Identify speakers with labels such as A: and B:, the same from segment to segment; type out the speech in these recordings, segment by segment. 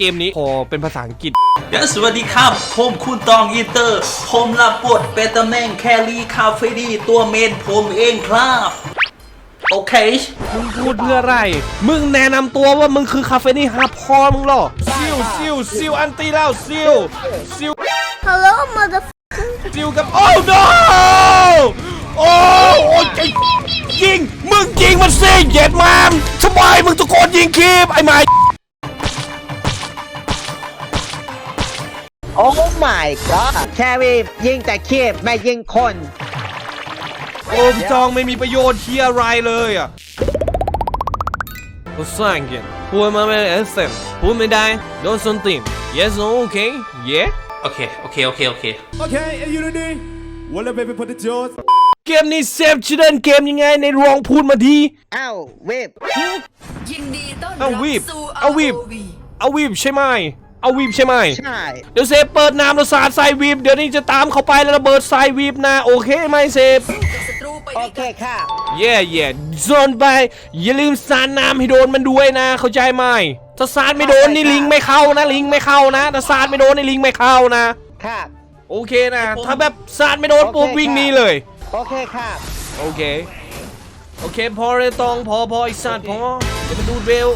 A: เกมนี้พอเป็นภาษาอังกฤษ
B: เดี๋ยวสวัสดีครับ ผมคุณตองอินเตอร์ ผมรับบทเป็นตำแหน่งแครี่คาเฟดีตัวเมนผมเองครับ โอเค
A: มึงพูดเพื่ออะไร มึงแนะนำตัวว่ามึงคือคาเฟนี่ฮาพอมึงเหรอซิวซิวซิวอันตีแล้วซิวซิว
C: Hello, mother.
A: ซิวกับโอ้ no โอ้โอ้ยไอ้ยิง มึงยิงมันสิเหย็ดมามทำไมมึงตะโกนยิงคีบไอ้หม
D: โอ้ my god แครียิงแต่คีบไม่ยิงคน
A: โอ้พี่จองไม่มีประโยชน์เทียอะไรเลยอะภาษาอังกฤษพูดมาไม่ได้เอเซนพูดไม่ได้โดนส้นตีน yes no okay yeah
B: โอเค โอเค โอเค โอเค
E: Okay, are you ready? Well, baby, put the jaws.
A: เกมนี้เซฟชื่อเล่นเกมยังไงในรองพูดมาดี
D: อ้าวเว็บ
F: ยินดีต้อน
A: เอา
F: รับ
A: วีบ
F: สู่
A: เอาวีบ
F: ROV
A: เอาวีบใช่ไหม เอาวีบใช่ไหม
D: ใช่
A: เดี๋ยวเซฟเปิดน้ำแล้วสาดใส่วีบเดี๋ยวนี้จะตามเขาไปแล้วระเบิดใส่วีบนะโอเคไหมเซฟ
F: กับศัตรูไป
D: โอ
F: ด้วย
D: เค
F: กัน
D: ค่ะ
A: เย่เย่โซนไป อย่าลืมสาดน้ำให้โดนมันด้วยนะ เข้าใจไหมถ้าสาดไม่โดนนี่ลิงไม่เข้านะลิงไม่เข้านะถ้าสาดไม่โดนนี่ลิงไม่เข้านะ
D: ค่ะ
A: โอเคนะ ถ้าแบบสาดไม่โดนปุ๊บ
D: โอเค
A: วิ่งหนี้
D: ครับ
A: เลย
D: โอเคค่ะ
A: โอเค โอเค พอเลยตองพอพอไอีสัตว์พอเดี๋ยวมันดูดเร็ว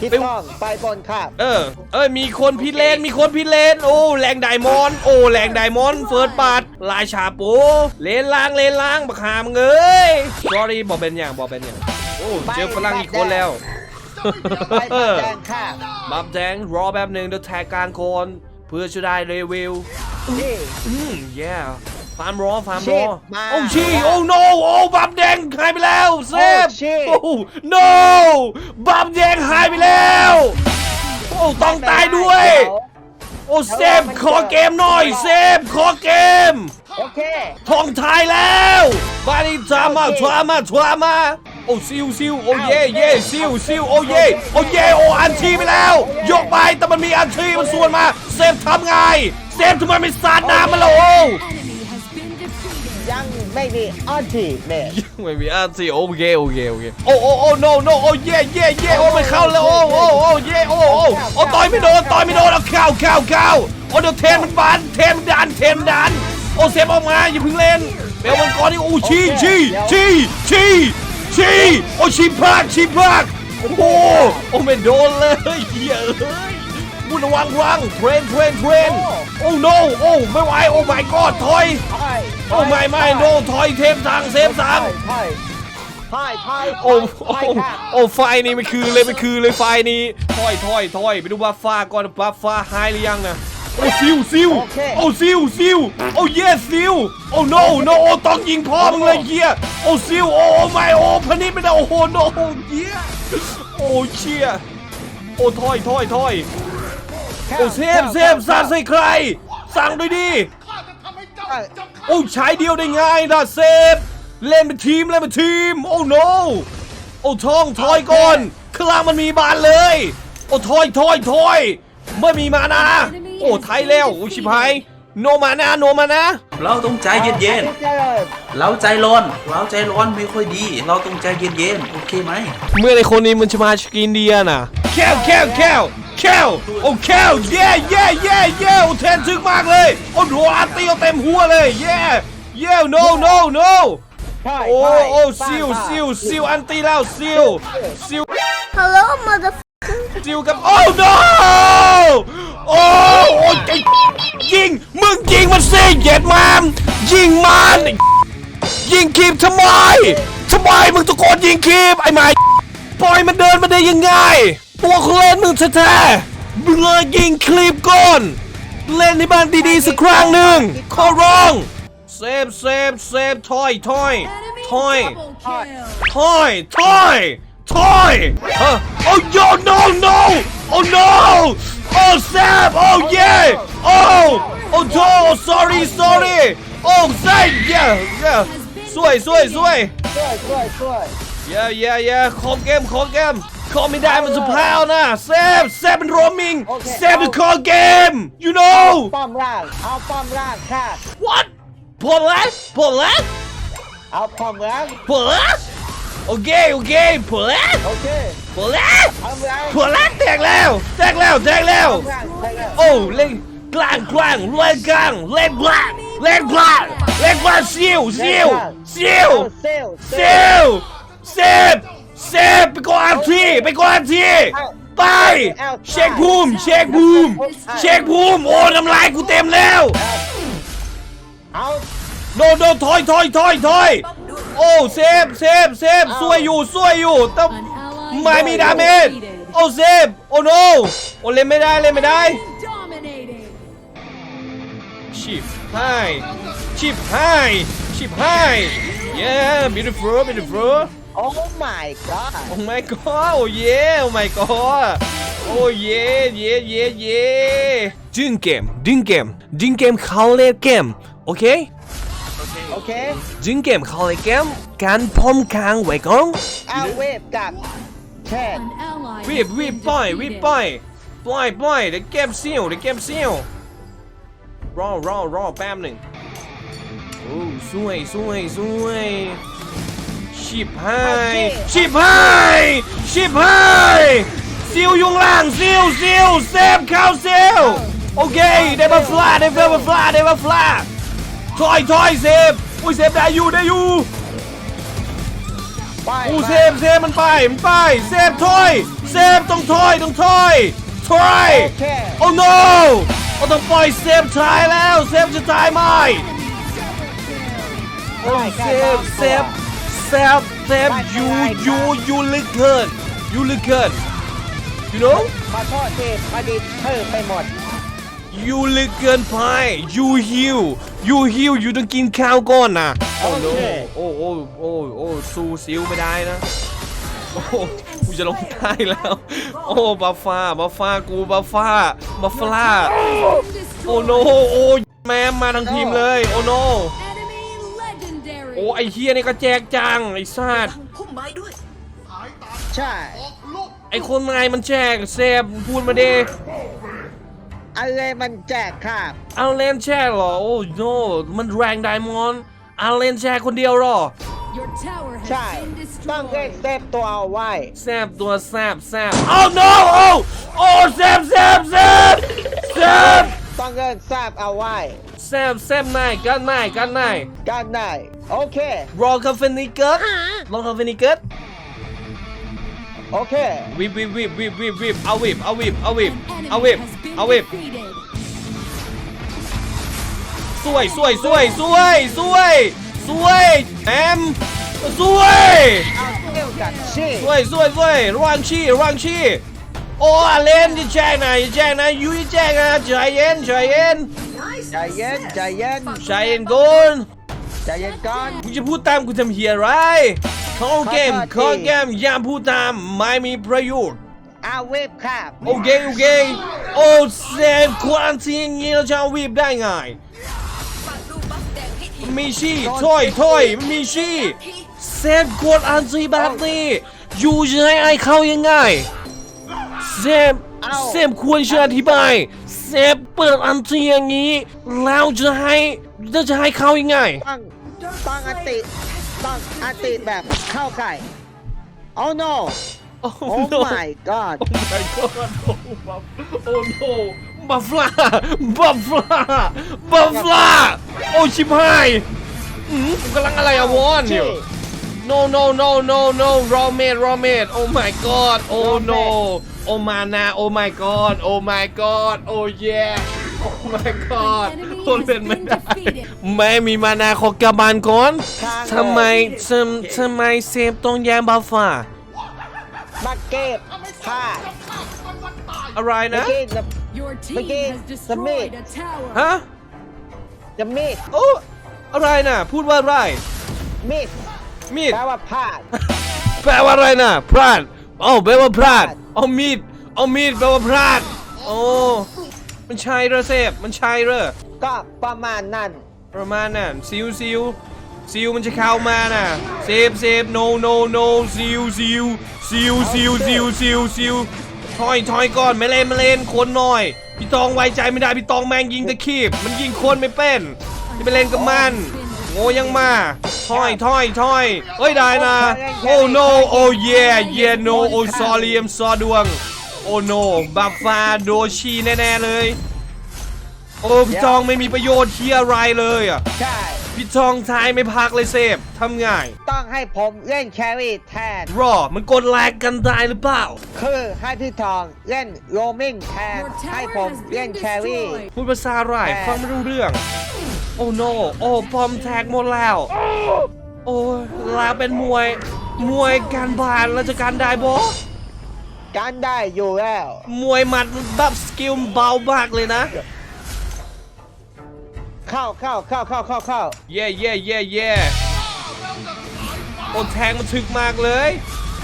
D: พี่
A: ไป
D: ต้องไปบนค่ะ
A: เออ เอ้ยมีคนพิดเลนมีคนพิดเลนโอ้แรงไดมอนด์โอ้แรงไดมอนด์เฟิร์สปัดลายชาโปเลนล่างเลนล่างบักหามเงย sorry บอกเป็นอย่างบอกเป็นอย่างโอ้เจอฝรั่งอีกคนแล้ว
D: ไปบนแดงค่ะ
A: บับแดงรอแป๊บหนึ่งเดี๋ยวแท็กกลางโคนเพื่อจะได้รีวิว
D: นี่
A: อืม yeah ฟาร์มรอฟาร์มร
D: ชี
A: อ
D: พมา
A: โอ้ชีโอ้ no โอ้บับแดงหายไปแล้วเซฟ
D: โอ้ชี
A: โอ้ no บับแดงหายไปแล้ว โอ้ต้องตายด้วย โอ้เซฟขอเกมหน่อยเซฟขอเกม
D: โอเค
A: ทองไทยแล้วบาริทามาทรามาทรามา โอ้ซิวซิวโอ้เย่เย่ซิวซิวโอ้เย่โอ้เย่โอ้อันทีไปแล้ว ยกไปแต่มันมีอันทีมันส่วนมา เซฟทำไง เซฟทำไมไม่สาดน้ำมันล่ะโอ้
D: ยังไม่มีออนทีเมท
A: ไม่มีอันทีโอเคโอเคโอเคโอ้โอ้โอ้ no no โอ้เย่เย่เย่โอ้ไม่เข้าแล้วโอ้โอ้โอ้เย่โอ้โอ้โอ้ต่อยไม่โดนต่อยไม่โดนเอาเข้าเข้าเข้าโอ้เดี๋ยวเทนมันบานเทนมันดันเทนมันดันโอ้เซฟออกมาอย่าเพิ่งเล่นเบลมังกรนี่โอ้ชีชีชีชีชีโอ้ชีพลาดชีพลาดโอ้โหโอ้ไม่โดนเลยเฮ้ยเอ้ยบุญระวังระวังเทรนเทรนเทรนโอ้ no โอ้ไม่ไหวโอ้ my god ถอย โอ้ไม่ไม่โนถอยเทปสั่งเซฟสั่ง
D: ถอยถอยถอย
A: โอ้
D: ถ
A: โอ้
D: อยค่ะ
A: โอ้ไฟนี่ไม่คือเลยไม่คือเลยไฟนี้ถอยถอยถอยไปดูบัฟฟ้าก่อนบัฟฟ้าหายหรือยังนะโอ้ซิวซิวโอ้ซิวซิวโอ้เยสซิวโอ้ no no โอ้ต้องยิงพ่อมึงเลยเฮียโอ้ซิวโอ้ไม่โอ้พนิดไม่ได้โอ้โห no เฮียโอ้เชียโอ้ถอยถอยถอยโอ้เซฟเซฟสั่งใส่ใคร สั่งด้วยดิ โอ้ใช้เดียวได้ง่ายนะเซฟ เล่นเป็นทีมเล่นเป็นทีม โอ้ no โอ้ทองถอยก่อนข้างล่างมันมีบานเลย โอ้ถอยถอยถอยไม่มีมานะโอ้ไทยแล้วโอ้ชิบหายโนมานะโนมานะ
B: เราต้องใจเย็น
D: เย็น
B: ๆเราใจร้อน เราใจร้อนไม่ค่อยดี เราต้องใจเย็นๆ โอเคไหม
A: เมื่อในคนนี้มันจะมาจากอินเดียน่ะแคลแคลแคล แคลโอ้แคลเย่เย่เย่เย่โอ้เทนถึกมากเลยโอ้โหอาร์ตีเอาเต็มหัวเลยเย่เย่ no no no โอ้โอ้ซิวซิวซิวอันตีแล้วซิวซิว
C: Hello, mother.
A: ซิวกับโอ้ no โอ้โอ้ไอ้ยิงมึงยิงมันสิเหย็ดมามยิงมันยิงคีบทำไมทำไมมึงตะโกนยิงคีบไอ้หมายปล่อยมันเดินมาได้ยังไง ตัวเขาเล่นมึงแท้ๆมึงเลยยิงคลิปก่อน เล่นในบ้านดีๆสักครั้งหนึ่งขอร้องเซฟเซฟเซฟถอยถอยถอย Toy, toy, toy. Huh? Oh yo, no, no. Oh no. Oh Sam. Oh yeah. Oh. Oh no. Sorry, sorry. Oh Sam. Yeah, yeah. สวยสวยสวย
D: ช่วยช่วยช่วย
A: yeah yeah yeah ขอเกมขอเกม ขอไม่ได้มันจะแพ้วนะเซฟเซฟเป็นโรมิงเซฟเป็นขอเกม you know
D: ป้อมร่าง เอาป้อมร่างค่ะ
A: what พอแล้วพอแล้ว
D: เอาป้อมร่าง
A: พอแล้วโอเคโอเคเผื่อแล้ว
D: โอเค
A: เผื่อแล้ว
D: ทำไร
A: เผื่อแล้วแตกแล้วแตกแล้วแตกแล้ว
D: ข้างใช่แล้ว
A: โอ้เล่นกลางกลางเล่นกลางเล่นกลางเล่นกลางเล่นกลางซิวซิวซิว
D: เซลเซ
A: เซ
D: ล
A: ลเซฟ เซฟไปกดอันทีไปกดอันทีไป เช็คภูมิ เช็คภูมิ เช็คภูมิ โอ้น้ำลายกูเต็มแล้ว
D: เอา
A: โดนโดนถอยถอยถอยถอยโอ้เซฟเซฟเซฟสวยอยู่สวยอยู่ต้อง
F: An ally
A: ไม่มีดาเมจ
F: defeated.
A: โอ้เซฟโอ้โนโอ้เล่นไม่ได้เล่นไม่ได้
F: Dominating.
A: ชิบหาย ชิบหายชิบหาย yeah beautiful beautiful
D: โอ้ my god
A: oh my god oh yeah oh my god oh yeah yeah yeah yeah ดึงเกมดึงเกมดึงเกมเขาเล่นเกมโอเค
D: โอเค
A: ดึงเกมเขาเล่นเกมการพร้อมค้างไว้ก่อน
D: เอาเวฟกับแช่
F: An ally
A: วีบ
F: has
A: วีบ
F: been
A: ปล่อยวีบ
F: defeated.
A: ปล่อยปล่อยปล่อยเดี๋ยวเก็บเสี้ยวเดี๋ยวเก็บเสี้ยวรอรอรอแป๊บหนึ่ง โอ้สวยสวยสวยชิบหายชิบหายชิบหายซิวยุงล่างซิวซิวเซฟเข้าซิวโอเคได้มาฟลาได้มาฟลาได้มาฟลาถอยถอยเซฟอุ้ยเซฟได้อยู่ได้อยู่
D: ไป
A: อู้เซฟเซฟมันไปมันไปเซฟถอยเซฟต้องถอยต้องถอยถอย
D: โอเค
A: โอ้ no เราต้องปล่อยเซฟตายแล้วเซฟจะตายไหม โอ้เซฟเซฟเซฟเซฟยูยูยูลึกเกินยูลึกเกิน you know
D: ขอโทษทีพอดีเพิ่มไปหมด
A: ยูลึกเกินไปยูหิวยูหิวยูต้องกินข้าวก่อนนะโอ้
D: โอ
A: no
D: เค
A: โอ้โอ้โอ้โอ้สู้ซิวไม่ได้นะโอ้โหกูจะลงได้แล้ว โอ้บัฟฟ้าบัฟฟ้ากูบัฟฟ้าบัฟฟ้าโอ้โนโอ้แม่มาทั้งทีมเลย โอ้โน
F: Enemy legendary.
A: โอ้ไอเฮียนี่ก็แจกจังไอซาด
F: พุ่มไม้ด้วย
D: ใช่
A: ไอคนไงมันแจกเซฟพูดมาดิ
D: อะไรมันแจกครับ
A: อาเลนแจกเหรอโอ้โนมันแรงไดมอนด์อาเลนแจกคนเดียวเหรอ
F: Your tower has
D: ใช่
F: been
D: ต้องเล่น
F: destroyed.
D: เซฟตัวเอาไว้
A: แซบตัวแซบแซบโอ้ no โอ้โอ้แซบแซบแซบแซบ
D: ต้องเล่นแซฟเอาไว้
A: แซบแซบนายกันนายกันนาย
D: กันได้ โอเค
A: รอคาเฟนิเกิร์ลองคาเฟนิเกิร์
D: โอเค
A: วิบวิบวิบวิบวิบวิบเอาวิบเอาวิบเอาวิบ
F: An
A: เอา
F: enemy
A: วิบ
F: has been
A: เอาวิบ
F: defeated.
A: สวยสวยสวยสวยสวยสวยแอมสวย
D: เอาเกี่ยวกับชี
A: สวยสวยสวยระวังชีระวังชีโอ้อาเลนอย่าแจ้งนะอย่าแจ้งนะอยูอย่าแจ้งนะใจเย็นใจเย็น
D: ใจเย็นใจเย็น
A: ใจเย็นก่อน
D: ใจเย็นก่อน
A: กูจะพูดตามกูทำเฮียอะไรของเกม
D: ขอ
A: ข
D: โท
A: อ
D: ษ
A: งเกมอย่าพูดตามไม่มีประโยชน์
D: เอาเวฟครับ
A: โอเคโอเคโอ้เซฟควอนทีอย่างนี้เราจะเอาวีบได้ไง
F: ฝากดูบัฟแดงให้ที
A: มันมีชี่ถ้อยถ้อยมันมีชี่เซฟกดอันซีแบบนี้ยูจะให้ไอเข้ายังไงเซฟเซฟควรจะอธิบายเซฟเปิดอันซีอย่างนี้แล้วจะให้จะจะให้เข้ายังไง
D: ต้องต้องอันติต้องอันติแบบเข้าไก่ Oh no
A: โอ้
D: Oh
A: no
D: my god
A: Oh my god oh buff oh no บัฟฟลาบัฟฟลาบัฟฟลาโอ้ชิบหายอืมกูกำลังอะไรอะวอนอยู่ No no no no no raw meat raw meat oh my god oh
D: Raw
A: no oh mana oh my god oh my god oh yeah oh my god
F: An enemy
A: คนเล่น
F: has
A: ไม่
F: been
A: ได้
F: defeated.
A: ไม่มีมานาขอกลับบ้านก่อน
D: ค้างเลย
A: ทำไมทำทำไมเซฟต้องแย่งบัฟฟ้า
D: มาเก็บผ้า
A: อะไร
D: เมื่อ
A: นะ
D: กี้จะ
F: Your team
D: Begin
F: has
D: the
F: destroyed
D: mid.
F: a tower.
A: ฮะ
D: จะมีด
A: โอ้อะไรนะพูดว่าอะไร
D: มีด
A: มีด
D: แปลว่าผ้า
A: แปลว่าอะไรนะพลาดโอ้แปลว่าพลาดเอามีดเอามีดแปลว่าพลาดโอ้ มันใช่เหรอเซฟมันใช่เหรอ
D: ก็ประมาณนั้น
A: ประมาณนั้นซิวซิวซิวมันจะเข้ามาน่ะเซฟเซฟ no no no ซิวซิวซิวซิวซิวซิวซิวถอยถอยก่อนไม่เล่นไม่เล่นคนหน่อย พี่ตองไว้ใจไม่ได้พี่ตองแม่งยิงตะขีบ มันยิงคนไม่เป็นจะไปเล่นกับมัน
D: ง
A: โอ้ยังมาถอยถอยถอยเอ้ยได้นะโอ้ no โอ้ yeah yeah no โอ้ sorry I'm sorry ดวง โอ้ no บัฟฟาโดชีแน่ๆเลย โอ้พี่ทองไม่มีประโยชน์เที่ยอะไรเลยอะ
D: ใช่
A: พี่ทองทายไม่พักเลยเซฟทำง่าย
D: ต้องให้ผมเล่นแครี่แทน
A: รอมันกดแลกกันได้หรือเปล่า
D: คือให้พี่ทองเล่นโรมิงแทน
F: Your
D: ให้
F: tower
D: ผม
F: has
D: เล่น
F: been
D: แครี่
F: destroyed.
A: พูดภาษาอะไรฟังไม่รู้เรื่อง โอ้ no โอ้ปอมแท็กหมดแล้ว โอ้ยลาเป็นมวย มวยการบานแล้วจะการได้บอ
D: การได้อยู่แล้ว
A: มวยหมัดแบบสกิลเบามากเลยนะ
D: เข้าเข้าเข้าเข้าเข้าเข้า
A: เย่เย่เย่เย่โอ้แทงมันถึกมากเลย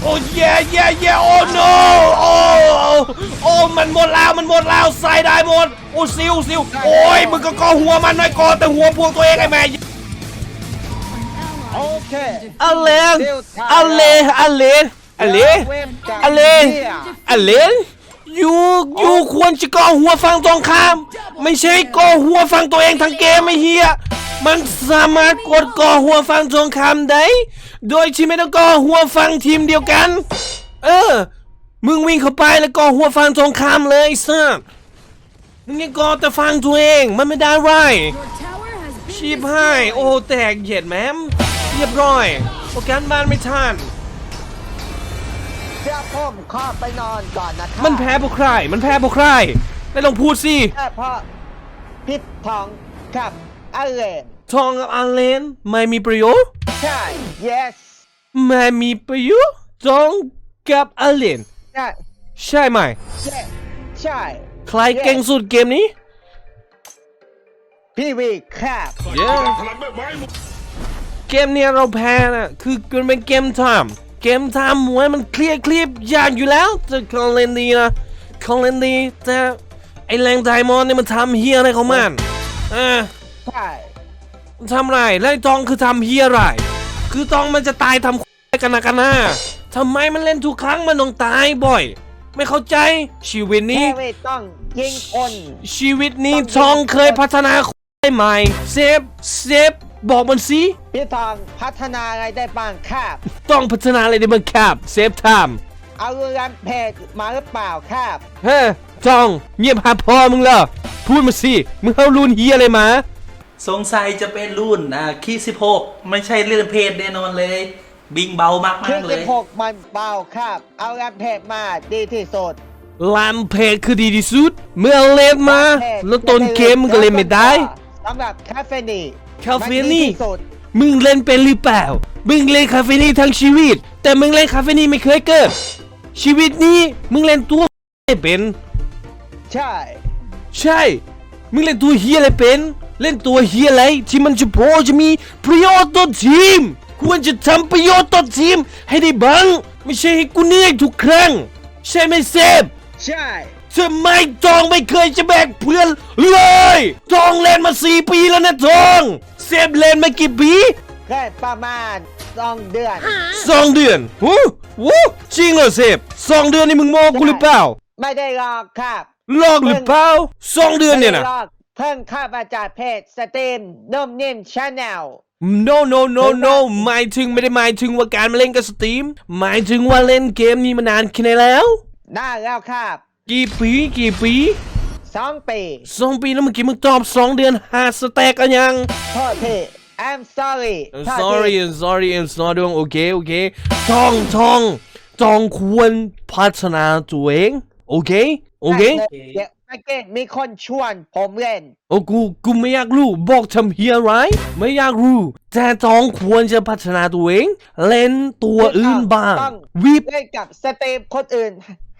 A: โอ้เย่เย่เย่โอ้ no โอ้โอ้มันหมดแล้วมันหมดแล้วใส่ได้หมด โอ้ซิวซิวโอ้ยมึงก็กอหัวมันหน่อยกอแต่หัวพวกตัวเองไอ้แม่
D: โอเค
A: อเลน
D: ซิลทา
A: อเลนอเลน อเลนอเลน
D: เนี่ย
A: อเลนอยู่อยู่ควรจะก่อหัวฟังตรงข้าม ไม่ใช่ก่อหัวฟังตัวเองทั้งเกมไม่เฮียมันสามารถกดก่อหัวฟังตรงข้ามได้ โดยที่ไม่ต้องก่อหัวฟังทีมเดียวกัน เออ มึงวิ่งเข้าไปแล้วก่อหัวฟังตรงข้ามเลยซ่ามึงยังก่อแต่ฟังตัวเองมันไม่ได้ไรชีพให้โอ้แตกเหยียดแม้มเรียบร้อยโปรแกรมบ้านไม่ทัน
D: เดี๋ยวผมขอไปนอนก่อนนะครับ
A: มันแพ้พวกใคร มันแพ้พวกใครไม่ลองพูดสิ
D: แค่เพราะพิษทองกับอเลน
A: ทองกับอาเลนไม่มีประโยชน์
D: ใช่ yes
A: ไม่มีประโยชน์ทองกับอาเลน
D: ใช่
A: ใช่ไหม
D: ใช่ใช่
A: ใครเก่งสุดเกมนี้
D: พี่วีครับ
A: เย้เกมเนี้ยเราแพ้นะ คือมันเป็นเกมไทม์ เกมไทม์มวยมันเคลียร์คลิปยากอยู่แล้วแต่คองเล่นดีนะคองเล่นดีแต่ไอแรงไดมอนด์เนี่ยมันทำเฮียอะไรของมันอ่า
D: ใช่
A: ทำไรแล้วไอ้ตองคือทำเฮียอะไร คือตองมันจะตายทำกันนะกันนะทำไมมันเล่นทุกครั้งมันต้องตายบ่อย ไม่เข้าใจชีวิต
D: แค
A: นี้
D: รี่ต้องยิงคน
A: ชีวิตนี้ทองเคยพัฒนาได้ไหมเซฟเซฟ บอกมันสิ
D: พี่ทองพัฒนาอะไรได้บ้างครับ
A: ต้องพัฒนาอะไรได้บ้างครับเซฟไทม์
D: เอาแรมเพจมาหรือเปล่าครับ
A: เฮ้ยทองเงียบหาพอมึงเหรอพูดมาสิมึงเอารุนเฮียอะไรมา
B: สงสัยจะเป็นรุ่นอ่าคีสิบหกไม่ใช่เรื่องเพศแน่นอนเลย บิงเบามาก
D: คลิ
B: มา
D: ป
B: กเล
D: สิบ
B: ย
D: หกมันเบาครับ เอาแรมเพจมาดีที่สุด
A: ลามเพจคือดีที่สุดเมื่อเลฟมา
D: เพจ
A: แล้วต้นเกมมึงก็เล่นไม่ได้
D: สำหรับคาเฟนี
A: คาเฟนี่
D: มัดีที่สุด
A: มึงเล่นเป็นหรือเปล่า มึงเล่นคาเฟนี่ทั้งชีวิต แต่มึงเล่นคาเฟนี่ไม่เคยเกิด ชีวิตนี้มึงเล่นตัวไม่เป็น
D: ใช่
A: ใช่ มึงเล่นตัวเฮียอะไรเป็น เล่นตัวเฮียอะไรที่มันจะพอจะมีประโยชน์ต่อทีม ควรจะทำประโยชน์ต่อทีมให้ได้บ้าง ไม่ใช่ให้กูเหนื่อยทุกครั้ง ใช่ไหมเซฟ
D: ใช่
A: ทำไมจองไม่เคยจะแบกเพื่อนเลยจองเล่นมาสี่ปีแล้วนะจอง เซฟเล่นมากี่ปี
D: แค่ประมาณสองเดือน
A: สองเดือนวู้วู้จริงเหรอเซฟสองเดือนนี่มึงโมกูหรือเปล่า
D: ไม่ได้หรอกครับ
A: ลอกหรือเปล่าสองเดือนเนี่ยนะ
D: ไม่ได้หรอกเพิ่งเข้ามาจากเพจสตรีมนมนิ่มชาแนล
A: no no no no หมายถึงไม่ได้หมายถึงว่าการมาเล่นกับสตรีม หมายถึงว่าเล่นเกมนี้มานานแค่ไหนแล้ว
D: น่าแล้วครับ
A: กี่ปีกี่ปี
D: สองปี
A: สองปีแล้วเมื่อกี้มึงตอบสองเดือนหาสแต็กกันยัง
D: โทษที I'm sorry
A: I'm
D: โทษที
A: sorry I'm sorry I'm not doing okay okay ทองทองทองควรพัฒนาตัวเองโอเคโอเค
D: เดี๋ยวเมื่อกี้มีคนชวนผมเล่น
A: โอ้กูกูไม่อยากรู้บอกทำเฮียไรไม่อยากรู้แต่ทองควรจะพัฒนาตัวเองเล่นตัวอื่นบ้าง
D: ต้อง
A: วิบ
D: เล่นกับสตรีมคนอื่น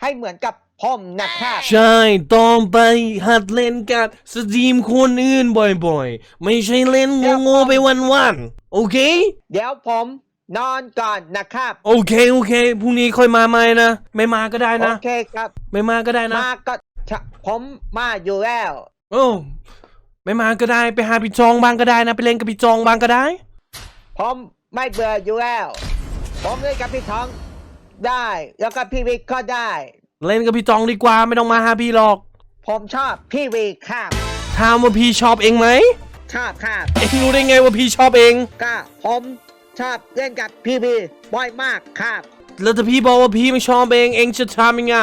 D: ให้เหมือนกับ ผมนะครับ
A: ใช่ต้องไปหัดเล่นกับสตรีมคนอื่นบ่อยๆ ไม่ใช่เล่นโง่ๆไปวันๆ โอเค
D: เดี๋ยวผมนอนก่อนนะครับ
A: โอเคโอเคพรุ่งนี้ค่อยมาใหม่นะ ไม่มาก็ได้
D: โอ
A: นะ
D: เคครับ
A: ไม่มาก็ได้นะ
D: มาก็ชะผมมาอยู่แล้ว
A: โอ้ไม่มาก็ได้ไปหาพี่จองบ้างก็ได้นะ ไปเล่นกับพี่จองบ้างก็ได้
D: ผมไม่เบื่ออยู่แล้ว ผมเล่นกับพี่ท้องได้ แล้วก็พี่วิกก็ได้
A: เล่นกับพี่จองดีกว่าไม่ต้องมาหาพี่หรอก
D: ผมชอบพี่วิกครับ
A: ถามว่าพี่ชอบเองไหม
D: ชอบครับ
A: เองรู้ได้ไงว่าพี่ชอบเอง
D: ก็ผมชอบเล่นกับพี่บีบ่อยมากครับ
A: แล้วถ้าพี่บอกว่าพี่ไม่ชอบเองเองจะทำยังไง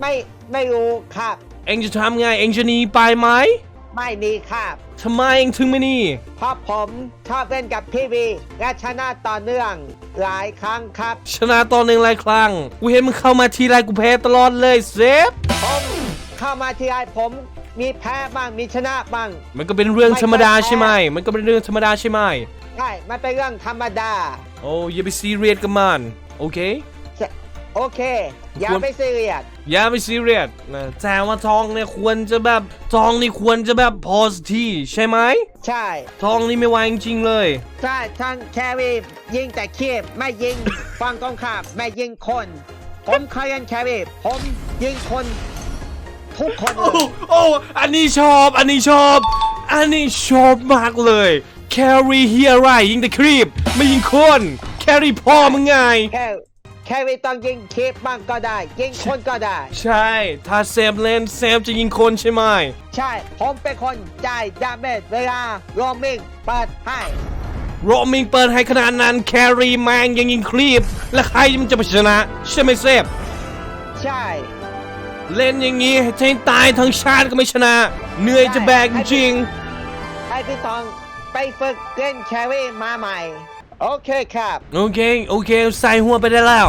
D: ไม่ไม่รู้ครับ
A: เองจะทำไงเองจะหนีไปไหม
D: ไม่ดีครับ
A: ทำไมเองถึงไม่หนี
D: เพราะผมชอบเล่นกับพี่บีและชนะต่อเนื่อง หลายครั้งครับ
A: ชนะตอนหนึ่งหลายครั้ง กูเห็นมึงเข้ามาทีไรกูแพ้ตลอดเลยเซฟ
D: ผมเข้ามาทีไรผม มีแพ้บ้างมีชนะบ้าง
A: มันก็เป็นเรื่องธรรมดา
D: ไม่เคยแพ้
A: ใช่ไหม มันก็เป็นเรื่องธรรมดาใช่ไหม
D: ใช่มันเป็นเรื่องธรรมดา
A: โอ้อย่าไปซีเรียสกับมัน โอเค
D: โอเค อย่า
A: ควร
D: ไปซีเรียส
A: อย่าไปซีเรียสนะแต่ว่าทองเนี่ยควรจะแบบทองนี่ควรจะแบบพอสทีใช่ไหม
D: ใช่
A: ทองนี่ไม่ไหวจริงๆเลย
D: ใช่ทั้งแครี่ยิงแต่เคีบไม่ยิงฟังตรงข้ามไม่ยิงคน ผมเคยเล่นแครี่ผมยิงคน ทุกคนเล
A: โอ้
D: ย
A: โอ้อันนี้ชอบ อันนี้ชอบ อันนี้ชอบมากเลยแครีเฮียไรยิงแต่ครีปไม่ยิงคนแครีพ่อมึงไง
D: แค่แครี่ต้องยิงคีบบ้างก็ได้ยิงคนก็ได้
A: ใช่ ถ้าเซฟเล่นเซฟจะยิงคนใช่ไหม
D: ใช่ ผมเป็นคนจ่ายดาเมจเวลาโรมิงเปิดให้
A: โรมิงเปิดให้ขนาดนั้นแครีแมงยังยิงครีปแล้วใครมันจะไปชนะใช่ไหมเซฟ
D: ใช่
A: เล่นอย่างนี้ให้เทงตายทั้งชาติก็ไม่ชนะ เหนื่อยจะแบกจริง
D: ให้พี่ทองไปฝึกเล่นแครี่มาใหม่ โอเคครับ
A: โอเค โอเค ใส่หัวไปได้แล้ว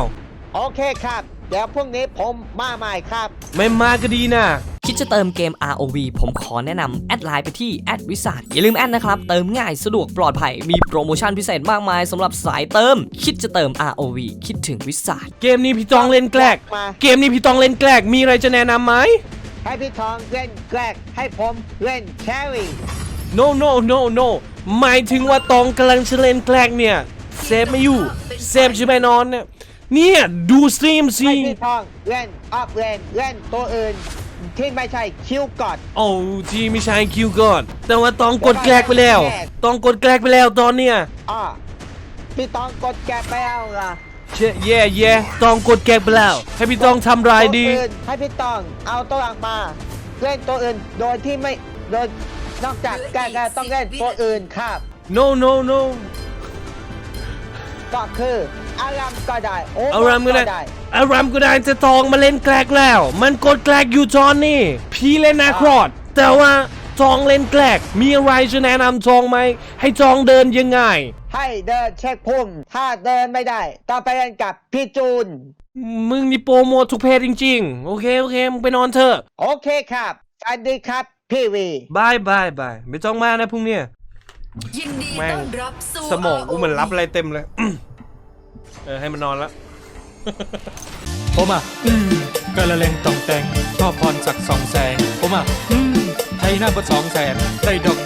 D: โอเคครับ เดี๋ยวพรุ่งนี้ผมมาใหม่ครับ
A: ไม่มาก็ดีนะ
G: คิดจะเติมเกม ROV ผมขอแนะนำแอดไลน์ไปที่แอดวิสาอย่าลืมแอดนะครับ เติมง่ายสะดวกปลอดภัย มีโปรโมชั่นพิเศษมากมายสำหรับสายเติม คิดจะเติม ROV คิดถึงวิสา
A: เกมนี้พี่ต้องเล่นแกลก
D: มา
A: เกมนี้พี่ต้องเล่นแกลก มีอะไรจะแนะนำไหม
D: ให้พี่ทองเล่นแกลกให้ผมเล่นแครี่
A: no no no no หมายถึงว่าตองกำลังจะเล่นแกลกเนี่ยเซฟไม่อยู่เซฟจะไปนอนเนี่ยเนี่ยดูสตรีมสิ
D: ให้พี่ทองเล่นออฟเลนเล่นตัวอื่นที่ไม่ใช่คิวกอด
A: โอ้ที่ไม่ใช่คิวก่อนแต่ว่าตองกดแกลกไปแล้วตองกดแกลกไปแล้วตอนเนี้ย
D: อ่าพี่ตองกดแกะไปเอาล่ะ
A: เช่แย่แย่ตองกดแกลกไปแล้วให้พี่ตองทำรายดี
D: ตัวอื่นให้พี่ตองเอาตัวหลังมา เล่นตัวอื่นโดยที่ไม่โดย นอกจากแกะแล้วต้องเล่นตัวอื่นครับ
A: no no no
D: ก็คืออารามก็ได้โอ้
A: อารามก็ได้อารามก็ได้จะตองมาเล่นแกลกแล้ว มันกดแกลกอยู่ตอนนี้พี่เล่นนาครอด แต่ว่าตองเล่นแกลก มีอะไรจะแนะนำตองไหม ให้ตองเดินยังไง
D: ให้เดินเช็คพุ่ม ถ้าเดินไม่ได้ ต้องไปเล่นกับพี่จูน
A: มึงนี่โปรโมททุกเพจจริง ๆ โอเค โอเค มึงไปนอนเถอะ
D: โอเคครับสวัสดีครับ พี่วี
A: บายบายบายไม่ต้องมานะพรุ่งเนี้ย
F: ยินดี
A: แม่ง
F: ต้อนรับสู่
A: สมองกู
F: ROV
A: เหมือนรับอะไรเต็มเลย เออให้มันนอนแล้ว
H: ผมอะ อืมกระเลงต่องแต่งชอบพรศักดิ์สองแสง ผมอะ อืมไทยหน้าบนสองแสนได้ดอก